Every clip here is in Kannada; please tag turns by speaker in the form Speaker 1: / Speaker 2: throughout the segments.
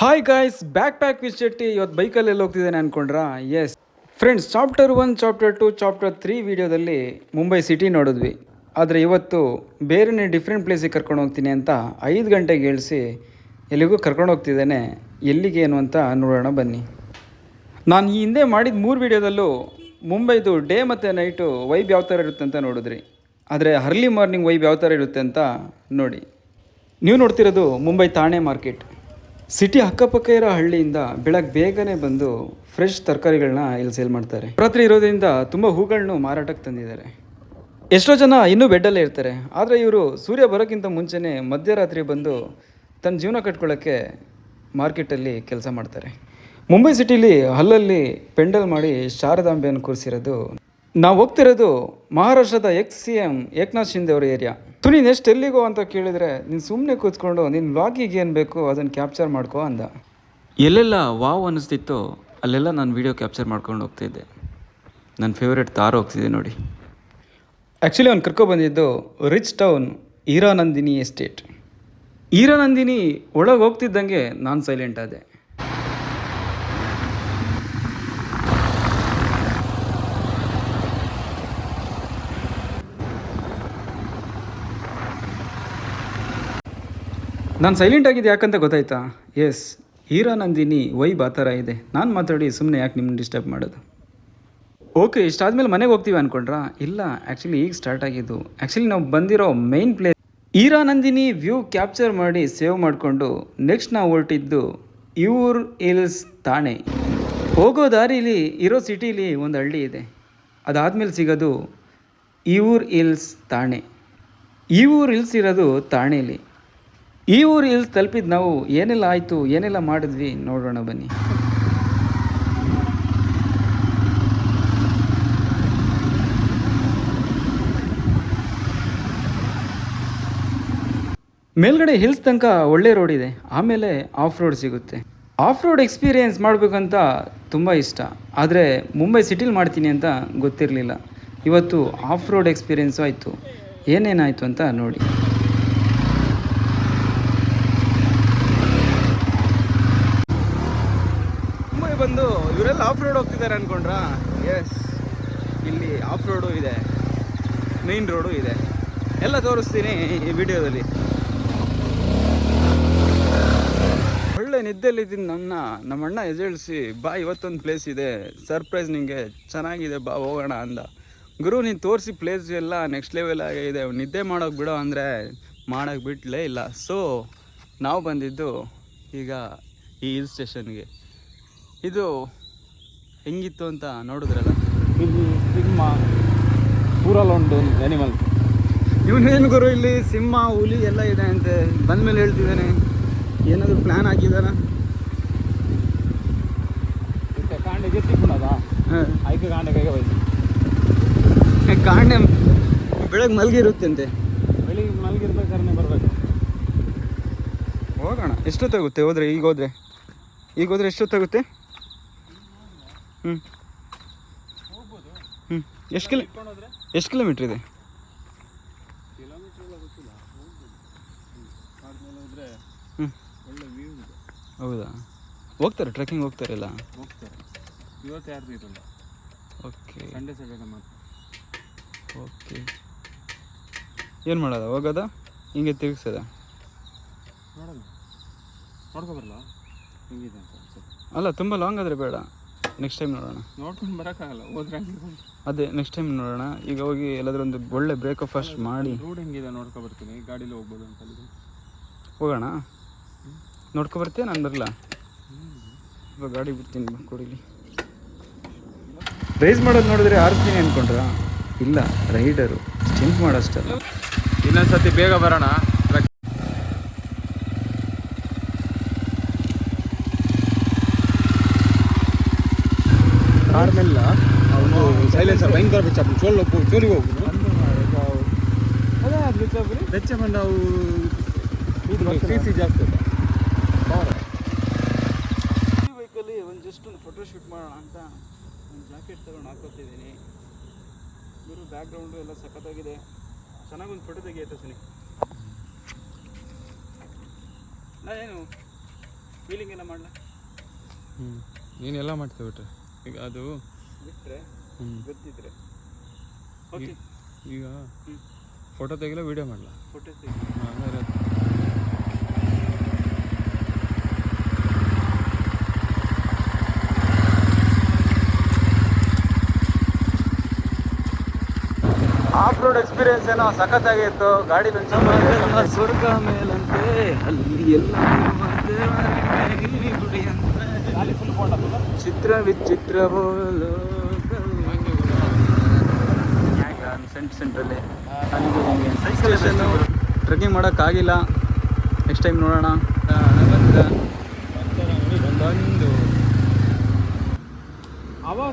Speaker 1: Hi guys backpack with Shetty ಇವತ್ತು ಬೈಕಲ್ಲಿ ಎಲ್ಲಿ ಹೋಗ್ತಿದ್ದೇನೆ ಅನ್ಕೊಂಡ್ರಾ? Yes friends chapter one chapter two chapter three ವಿಡಿಯೋದಲ್ಲಿ ಮುಂಬೈ ಸಿಟಿ ನೋಡಿದ್ವಿ. ಆದರೆ ಇವತ್ತು ಬೇರೆನೇ ಡಿಫ್ರೆಂಟ್ ಪ್ಲೇಸಿಗೆ ಕರ್ಕೊಂಡು ಹೋಗ್ತೀನಿ ಅಂತ ಐದು ಗಂಟೆಗೆ ಇಳಿಸಿ ಎಲ್ಲಿಗೂ ಕರ್ಕೊಂಡು ಹೋಗ್ತಿದ್ದೇನೆ. ಎಲ್ಲಿಗೆ ಏನು ಅಂತ ನೋಡೋಣ ಬನ್ನಿ. ನಾನು ಈ ಹಿಂದೆ ಮಾಡಿದ ಮೂರು ವಿಡಿಯೋದಲ್ಲೂ ಮುಂಬೈದು ಡೇ ಮತ್ತು ನೈಟು ವೈಬ್ ಯಾವ ಥರ ಇರುತ್ತೆ ಅಂತ ನೋಡಿದ್ರಿ. ಆದರೆ ಅರ್ಲಿ ಮಾರ್ನಿಂಗ್ ವೈಬ್ ಯಾವ ಥರ ಇರುತ್ತೆ ಅಂತ ನೋಡಿ. ನೀವು ನೋಡ್ತಿರೋದು ಮುಂಬೈ ತಾಣೆ ಮಾರ್ಕೆಟ್ ಸಿಟಿ ಅಕ್ಕಪಕ್ಕ ಇರೋ ಹಳ್ಳಿಯಿಂದ ಬೆಳಗ್ಗೆ ಬೇಗನೆ ಬಂದು ಫ್ರೆಶ್ ತರಕಾರಿಗಳನ್ನ ಇಲ್ಲಿ ಸೇಲ್ ಮಾಡ್ತಾರೆ. ರಾತ್ರಿ ಇರೋದ್ರಿಂದ ತುಂಬ ಹೂಗಳನ್ನು ಮಾರಾಟಕ್ಕೆ ತಂದಿದ್ದಾರೆ. ಎಷ್ಟೋ ಜನ ಇನ್ನೂ ಬೆಡ್ಡಲ್ಲೇ ಇರ್ತಾರೆ. ಆದರೆ ಇವರು ಸೂರ್ಯ ಬರೋಕ್ಕಿಂತ ಮುಂಚೆನೇ ಮಧ್ಯರಾತ್ರಿ ಬಂದು ತನ್ನ ಜೀವನ ಕಟ್ಕೊಳ್ಳೋಕ್ಕೆ ಮಾರ್ಕೆಟಲ್ಲಿ ಕೆಲಸ ಮಾಡ್ತಾರೆ. ಮುಂಬೈ ಸಿಟಿಲಿ ಹಲ್ಲಲ್ಲಿ ಪೆಂಡಲ್ ಮಾಡಿ ಶಾರದಾಂಬೆಯನ್ನು ಕೂರಿಸಿರೋದು. ನಾವು ಹೋಗ್ತಿರೋದು ಮಹಾರಾಷ್ಟ್ರದ ex C M Eknath Shinde ಅವರ ಏರಿಯಾ ತು ನೆಕ್ಸ್ಟ್ ಎಲ್ಲಿಗೋ ಅಂತ ಕೇಳಿದರೆ ನೀನು ಸುಮ್ಮನೆ ಕೂತ್ಕೊಂಡು ನಿನ್ನ ವ್ಲಾಗಿಗೆ ಏನು ಬೇಕು ಅದನ್ನು ಕ್ಯಾಪ್ಚರ್ ಮಾಡ್ಕೋ ಅಂದ. ಎಲ್ಲೆಲ್ಲ ವಾವ್ ಅನ್ನಿಸ್ತಿತ್ತೋ ಅಲ್ಲೆಲ್ಲ ನಾನು ವೀಡಿಯೋ ಕ್ಯಾಪ್ಚರ್ ಮಾಡ್ಕೊಂಡು ಹೋಗ್ತಿದ್ದೆ ನನ್ನ ಫೇವ್ರೆಟ್ ತಾರ ಹೋಗ್ತಿದ್ದೆ ನೋಡಿ. ಆ್ಯಕ್ಚುಲಿ ಅವ್ನು ಕರ್ಕೊಬಂದಿದ್ದು rich town Hiranandani estate Hiranandani ಒಳಗೆ ಹೋಗ್ತಿದ್ದಂಗೆ ನಾನು ಸೈಲೆಂಟ್ ಆದೆ. ನಾನು ಸೈಲೆಂಟ್ ಆಗಿದ್ದು ಯಾಕಂತ ಗೊತ್ತಾಯ್ತಾ? ಎಸ್ ಹೀರಾನಂದಿನಿ ವೈಬ್ ಆ ಥರ ಇದೆ. ನಾನು ಮಾತಾಡಿ ಸುಮ್ಮನೆ ಯಾಕೆ ನಿಮ್ಮನ್ನು ಡಿಸ್ಟರ್ಬ್ ಮಾಡೋದು? ಓಕೆ ಇಷ್ಟಾದ್ಮೇಲೆ ಮನೆಗೆ ಹೋಗ್ತೀವಿ ಅನ್ಕೊಂಡ್ರಾ? ಇಲ್ಲ ಆ್ಯಕ್ಚುಲಿ ಈಗ ಸ್ಟಾರ್ಟ್ ಆಗಿದ್ದು. ಆ್ಯಕ್ಚುಲಿ ನಾವು ಬಂದಿರೋ main place Hiranandani view capture ಮಾಡಿ ಸೇವ್ ಮಾಡಿಕೊಂಡು ನೆಕ್ಸ್ಟ್ ನಾವು ಹೊರಟಿದ್ದು ಇವ್ರ ಹಿಲ್ಸ್ ತಾಣೆ. ಹೋಗೋ ದಾರಿಲಿ, ಇರೋ ಸಿಟೀಲಿ ಒಂದು ಹಳ್ಳಿ ಇದೆ. ಅದಾದಮೇಲೆ ಸಿಗೋದು ಇವ್ರ ಹಿಲ್ಸ್ ತಾಣೆ. ಈ ಊರು ಹಿಲ್ಸ್ ಇರೋದು ತಾಣೆಲಿ. ಈ ಊರು ಇಲ್ಲಿ ತಲುಪಿದ ನಾವು ಏನೆಲ್ಲ ಆಯಿತು, ಏನೆಲ್ಲ ಮಾಡಿದ್ವಿ ನೋಡೋಣ ಬನ್ನಿ. ಮೇಲ್ಗಡೆ ಹಿಲ್ಸ್ ತನಕ ಒಳ್ಳೆ ರೋಡ್ ಇದೆ, ಆಮೇಲೆ ಆಫ್ ರೋಡ್ ಸಿಗುತ್ತೆ. ಆಫ್ ರೋಡ್ ಎಕ್ಸ್ಪೀರಿಯೆನ್ಸ್ ಮಾಡಬೇಕಂತ ತುಂಬ ಇಷ್ಟ, ಆದರೆ ಮುಂಬೈ ಸಿಟಿಲಿ ಮಾಡ್ತೀನಿ ಅಂತ ಗೊತ್ತಿರಲಿಲ್ಲ. ಇವತ್ತು ಆಫ್ ರೋಡ್ ಎಕ್ಸ್ಪೀರಿಯೆನ್ಸು ಆಯಿತು, ಏನೇನಾಯಿತು ಅಂತ ನೋಡಿ ಮುಂಬೈ ಬಂದು ಇವರೆಲ್ಲ ಆಫ್ ಅನ್ಕೊಂಡ್ರ? ಎಸ್ ಇಲ್ಲಿ ಆಫ್ ರೋಡು ಇದೆ. ಮೇನ್ ರೋಡು ಇದೆ. ಎಲ್ಲ ತೋರಿಸ್ತೀನಿ ಈ ವಿಡಿಯೋದಲ್ಲಿ. ಒಳ್ಳೆ ನಿದ್ದೆಲಿದ್ದೀನಿ ನನ್ನ. ನಮ್ಮ ಅಣ್ಣ ಎದ್ದೇಳಿಸಿ, ಬಾ, ಇವತ್ತೊಂದು ಪ್ಲೇಸ್ ಇದೆ. ಸರ್ಪ್ರೈಸ್ ನಿಂಗೆ. ಚೆನ್ನಾಗಿದೆ ಬಾ, ಹೋಗೋಣ ಅಂದ. ಗುರು, ನೀನು ತೋರಿಸಿ ಪ್ಲೇಸ್ ಎಲ್ಲ ನೆಕ್ಸ್ಟ್ ಲೆವೆಲ್ ಆಗಿದೆ ನಿದ್ದೆ ಮಾಡೋಕೆ ಬಿಡೋ ಅಂದರೆ ಮಾಡೋಕೆ ಬಿಟ್ಲೇ ಇಲ್ಲ. ಸೊ ನಾವು ಬಂದಿದ್ದು ಈಗ ಈ ಹಿಲ್ ಸ್ಟೇಷನ್ಗೆ ಇದು ಹೆಂಗಿತ್ತು ಅಂತ ನೋಡಿದ್ರಲ್ಲ?
Speaker 2: ಇಲ್ಲಿ ಸಿಂಹ ಊರಲ್ಲಿ ಉಂಟು ಅನಿಮಲ್
Speaker 1: ಇವನೇನು ಗುರು ಇಲ್ಲಿ? ಸಿಂಹ ಹುಲಿ ಎಲ್ಲ ಇದೆ ಅಂತ ಬಂದ ಮೇಲೆ ಹೇಳ್ತಿದ್ದಾನೆ. ಏನಾದರೂ ಪ್ಲ್ಯಾನ್ ಹಾಕಿದಾರ
Speaker 2: ಕಾಂಡೆ ಕಾಂಡೆ ಜೆತ್ತಿಕೊಂಡದ ಆಯ್ಕೆ ಕಾಂಡೆ ಕೈಗೆ ಹೋಯ್ತು
Speaker 1: ಕಾಂಡೆ ಬೆಳಗ್ಗೆ ಮಲಗಿರುತ್ತಂತೆ.
Speaker 2: ಬೆಳಿಗ್ಗೆ ಮಲಗಿರ್ಬೇಕಾದ್ರೆ ಬರಬೇಕು.
Speaker 1: ಹೋಗೋಣ. ಎಷ್ಟೊತ್ತಾಗುತ್ತೆ ಹೋದ್ರೆ? ಈಗ ಹೋದ್ರೆ? ಈಗ ಹೋದ್ರೆ ಎಷ್ಟೊತ್ತಾಗುತ್ತೆ? ಹ್ಞೂ ಹ್ಞೂ ಎಷ್ಟು ಕಿಲೋ ಎಷ್ಟು ಕಿಲೋಮೀಟ್ರ್ ಇದೆ?
Speaker 2: ಎಲ್ಲ
Speaker 1: ಹೌದಾ? ಹೋಗ್ತಾರೆ ಟ್ರೆಕ್ಕಿಂಗ್
Speaker 2: ಹೋಗ್ತಾರೆ ಇವತ್ತು ಯಾರ್ದು ಇರಲ್ಲ
Speaker 1: ಓಕೆ.
Speaker 2: ಸಂಡೇ ಸಂಡೇ ಮಾತ್ರ
Speaker 1: ಓಕೆ. ಏನು ಮಾಡೋದ ಹೋಗೋದ? ಹಿಂಗೆ ತಿರುಗಿಸೋದ?
Speaker 2: ನೋಡೋಣ. ನೋಡ್ಕೊ ಬರಲ್ಲ? ಹೆಂಗಿದೆ ಅಂತ
Speaker 1: ಅಲ್ಲ ತುಂಬ ಲಾಂಗ್ ಆದರೆ ಬೇಡ. ನೆಕ್ಸ್ಟ್ ಟೈಮ್ ನೋಡೋಣ.
Speaker 2: ನೋಡ್ಕೊಂಡು ಬರೋಕ್ಕಾಗಲ್ಲ ಹೋದ್ರೆ
Speaker 1: ಅದೇ ನೆಕ್ಸ್ಟ್ ಟೈಮ್ ನೋಡೋಣ. ಈಗ ಹೋಗಿ ಎಲ್ಲಾದ್ರೂ ಒಂದು ಒಳ್ಳೆ ಬ್ರೇಕ್ಫಾಸ್ಟ್ ಮಾಡಿ.
Speaker 2: ರೋಡ್ ಹೆಂಗಿದೆ ನೋಡ್ಕೊ ಬರ್ತೀನಿ ಗಾಡೀಲಿ ಹೋಗ್ಬೋದು ಅಂತ
Speaker 1: ಹೋಗೋಣ? ನೋಡ್ಕೊ ಬರ್ತೀಯ? ನಾನು ಬರಲ್ಲ ಇವಾಗ ಗಾಡಿ ಬಿಡ್ತೀನಿ ಕೊಡಿಲಿ. ರೈಸ್ ಮಾಡೋದು ನೋಡಿದ್ರೆ ಆರ್ತೀನಿ ಅಂದ್ಕೊಂಡ್ರ ಇಲ್ಲ ರೈಡರು ಸ್ಟಿಂಟ್ ಮಾಡೋಷ್ಟಲ್ಲ.
Speaker 2: ಇನ್ನೊಂದ್ಸತಿ ಬೇಗ ಬರೋಣ ಕಾರ್ ಮೇಲೆ ಅವನು ಸೈಲೆನ್ಸರ್ ಭಯಂಕರ ಬೆಚ್ಚ ಚೋಲ್ ಚೋಲಿಗೆ ಹೋಗ್ಬೋದು ಬೆಚ್ಚ ಬಂದು ನಾವು ಸಿ ಸಿ ಜಾಸ್ತಿ
Speaker 1: ಈ ಬೈಕಲ್ಲಿ ಒಂದು ಜಸ್ಟ್ ಒಂದು ಫೋಟೋ ಶೂಟ್ ಮಾಡೋಣ ಅಂತ ಒಂದು ಜಾಕೆಟ್ ತಗೊಂಡು ಹಾಕೋತಿದ್ದೀನಿ. ಇವರು ಬ್ಯಾಕ್ಗ್ರೌಂಡು ಎಲ್ಲ ಸಖತ್ತಾಗಿದೆ. ಚೆನ್ನಾಗಿ ಒಂದು ಫೋಟೋ ತೆಗಿಯುತ್ತೆ ಸನಿ. ಏನು ಫೀಲಿಂಗ್ ಎಲ್ಲ ಮಾಡಲ?
Speaker 2: ಹ್ಞೂ ನೀನೆಲ್ಲ ಮಾಡ್ತೇವೆ ಬಿಟ್ರೆ? ಈಗ ಅದು
Speaker 1: ಬಿಟ್ಟರೆ ಗೊತ್ತಿದ್ರೆ. ಓಕೆ
Speaker 2: ಈಗ ಫೋಟೋ ತೆಗಿಲ್ಲ ವಿಡಿಯೋ ಮಾಡಲ?
Speaker 1: ಫೋಟೋ
Speaker 2: ಹಂಗಾರೆ
Speaker 1: ಆಫ್ ರೋಡ್ ಎಕ್ಸ್ಪೀರಿಯನ್ಸ್ ಏನೋ ಸಖತ್ತಾಗಿತ್ತು ಗಾಡಿ ಸ್ವರ್ಗ ಮೇಲಂತೆ ಅಲ್ಲಿ ಎಲ್ಲ ಚಿತ್ರ ವಿಚಿತ್ರವೋ ಸೆಂಟ್ ಸೆಂಟ್ರಲ್ಲಿ ಟ್ರೆಕ್ಕಿಂಗ್ ಮಾಡೋಕ್ಕಾಗಿಲ್ಲ ನೆಕ್ಸ್ಟ್ ಟೈಮ್ ನೋಡೋಣ
Speaker 2: ಬಂದು
Speaker 3: हवा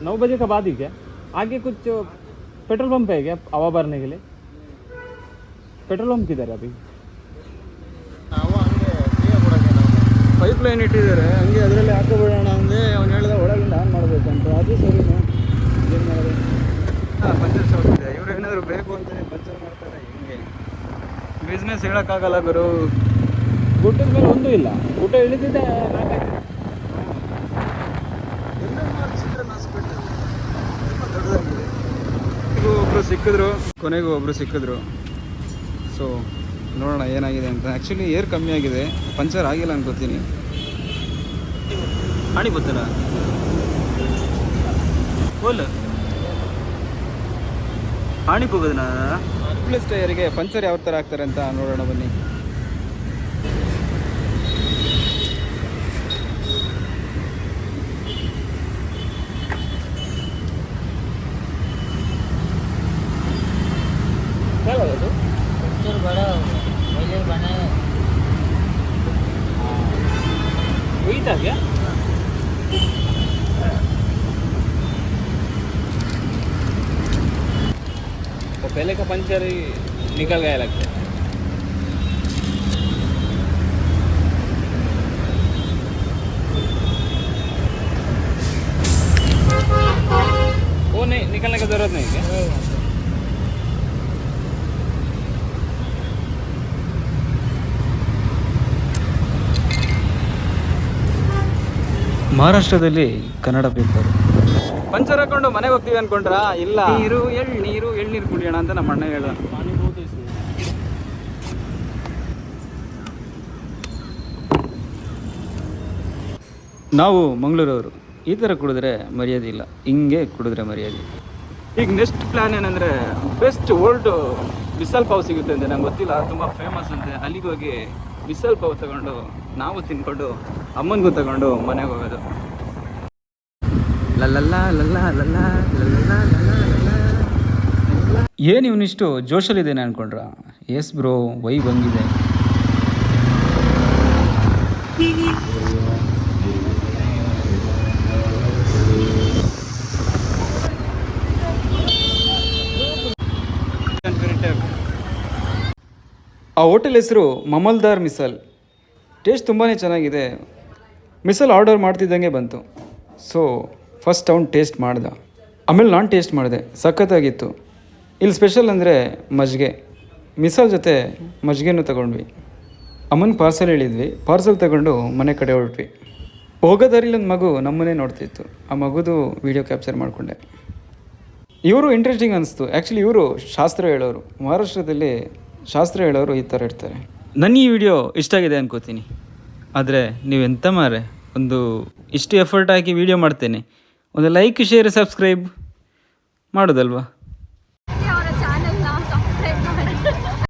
Speaker 3: नौ बजे के बाद ही क्या आगे कुछ पेट्रोल पंप है क्या हवा भरने के लिए पेट्रोल पंप किधर है अभी
Speaker 2: ನಾವು ಹಂಗೆ ಫ್ರೀಯಾಗಿ ಕೊಡೋಕೆ ನಾವು
Speaker 1: ಪೈಪ್ ಲೈನ್ ಇಟ್ಟಿದ್ದಾರೆ ಹಂಗೆ ಅದರಲ್ಲಿ ಹಾಕೋಬಿಡೋಣ ಅಂದರೆ ಅವ್ನು ಹೇಳ್ದ ಒಳಗಿಂದ ಆನ್ ಮಾಡಬೇಕಂತ ಅದು ಸರಿನಾ ಏನು ಮಾಡೋದು ಹಾಂ ಪಂಚರ್ ಶಾಪ್ ಇದೆ ಇವ್ರು ಏನಾದರೂ ಬೇಕು ಅಂತಾನೆ ಪಂಚರ್ ಮಾಡ್ತಾರೆ ಹಿಂಗೆ. ಬಿಸ್ನೆಸ್ ಹೇಳೋಕ್ಕಾಗಲ್ಲ ಗುರು.
Speaker 3: ಗುಡ್ಡದ ಮೇಲೆ ಒಂದೂ ಇಲ್ಲ. ಊಟ ಇಳಿದಿದ್ದೆ ನಾಲ್ಕೈದು.
Speaker 1: ಒಬ್ಬರು ಸಿಕ್ಕಿದ್ರು ಕೊನೆಗೂ ಒಬ್ಬರು ಸಿಕ್ಕಿದ್ರು. ಸೊ ನೋಡೋಣ ಏನಾಗಿದೆ ಅಂತ. ಆ್ಯಕ್ಚುಲಿ ಏರ್ ಕಮ್ಮಿ ಆಗಿದೆ. ಪಂಚರ್ ಆಗಿಲ್ಲ ಅನ್ಕೋತೀನಿ. ಹಾಣಿ ಗೊತ್ತಲ್ಲ ಹೋಲ್ ಹಾಣಿಗೆ ಹೋಗೋದನ್ನ? ಪ್ಲಸ್ ಟೈರಿಗೆ ಪಂಚರ್ ಯಾವ ಥರ ಆಗ್ತಾರೆ ಅಂತ ನೋಡೋಣ ಬನ್ನಿ.
Speaker 3: क्या पहले का पंचर ही निकल गया लगता है वो नहीं निकलने की जरूरत नहीं है क्या
Speaker 1: ಮಹಾರಾಷ್ಟ್ರದಲ್ಲಿ ಕನ್ನಡ ಪೇಪರ್ ಪಂಚರ್ ಹಾಕೊಂಡು ಮನೆಗೆ ಹೋಗ್ತೀವಿ ಅನ್ಕೊಂಡ್ರ? ಇಲ್ಲ. ನೀರು ಎಳ್ ನೀರು ಎಳ್ನೀರು ಕುಡಿಯೋಣ ಅಂತ ನಮ್ಮ ಅಣ್ಣ
Speaker 3: ಹೇಳ
Speaker 1: ನಾವು ಮಂಗಳೂರವರು. ಈ ಥರ ಕುಡಿದ್ರೆ ಮರ್ಯಾದೆ ಇಲ್ಲ. ಹಿಂಗೆ ಕುಡಿದ್ರೆ ಮರ್ಯಾದೆ. ಈಗ ನೆಕ್ಸ್ಟ್ ಪ್ಲ್ಯಾನ್ ಏನಂದರೆ ಬೆಸ್ಟ್ ಓಲ್ಡ್ ಬಿಸಲ್ ಪಾವ್ ಸಿಗುತ್ತೆ ಅಂತ ನಂಗೆ ಗೊತ್ತಿಲ್ಲ. ತುಂಬ ಫೇಮಸ್ ಅಂತೆ. ಅಲ್ಲಿಗೆ ಹೋಗಿ ಬಿಸಲ್ ಪಾವ್ ತಗೊಂಡು ನಾವು ತಿನ್ಕೊಂಡು ಅಮ್ಮನಿಗೂ ತಗೊಂಡು ಮನೆಗೆ ಹೋಗೋದು. ಏನು ಇವನಿಷ್ಟು ಜೋಶಲ್ಲಿದ್ದೇನೆ ಅನ್ಕೊಂಡ್ರ? ಎಸ್ ಬ್ರೋ, ವೈ ಬಂದಿದೆ. ಆ ಹೋಟೆಲ್ ಹೆಸರು ಮಮಲ್ದಾರ್ ಮಿಸಲ್. ಟೇಸ್ಟ್ ತುಂಬಾ ಚೆನ್ನಾಗಿದೆ. ಮಿಸಲ್ ಆರ್ಡರ್ ಮಾಡ್ತಿದ್ದಂಗೆ ಬಂತು. ಸೊ ಫಸ್ಟ್ ಅವ್ನು ಟೇಸ್ಟ್ ಮಾಡ್ದ. ಆಮೇಲೆ ನಾನು ಟೇಸ್ಟ್ ಮಾಡಿದೆ. ಸಖತ್ತಾಗಿತ್ತು. ಇಲ್ಲಿ ಸ್ಪೆಷಲ್ ಅಂದರೆ ಮಜ್ಜಿಗೆ ಮಿಸಲ್ ಜೊತೆ ಮಜ್ಜಿಗೆನೂ ತಗೊಂಡ್ವಿ. ಅಮ್ಮನ ಪಾರ್ಸೆಲ್ ಹೇಳಿದ್ವಿ. ಪಾರ್ಸೆಲ್ ತಗೊಂಡು ಮನೆ ಕಡೆ ಹೊರಟ್ವಿ. ಹೋಗೋದಾರಿಲಿ ಒಂದು ಮಗು ನಮ್ಮನ್ನೇ ನೋಡ್ತಿತ್ತು. ಆ ಮಗುದು ವೀಡಿಯೋ ಕ್ಯಾಪ್ಚರ್ ಮಾಡಿಕೊಂಡೆ. ಇವರು ಇಂಟ್ರೆಸ್ಟಿಂಗ್ ಅನಿಸ್ತು. ಆ್ಯಕ್ಚುಲಿ ಇವರು ಶಾಸ್ತ್ರ ಹೇಳೋರು. ಮಹಾರಾಷ್ಟ್ರದಲ್ಲಿ ಶಾಸ್ತ್ರ ಹೇಳೋರು ಈ ಥರ ಇರ್ತಾರೆ. ನನ್ನ ಈ ವಿಡಿಯೋ ಇಷ್ಟ ಆಗಿದೆ ಅನ್ಕೋತೀನಿ. ಆದರೆ ನೀವು ಎಂತ ಮಾರೆ ಒಂದು ಇಷ್ಟು ಎಫರ್ಟ್ ಹಾಕಿ ವಿಡಿಯೋ ಮಾಡ್ತೇನೆ. ಒಂದು ಲೈಕ್ ಶೇರ್ ಸಬ್ಸ್ಕ್ರೈಬ್ ಮಾಡೋದಲ್ವಾ?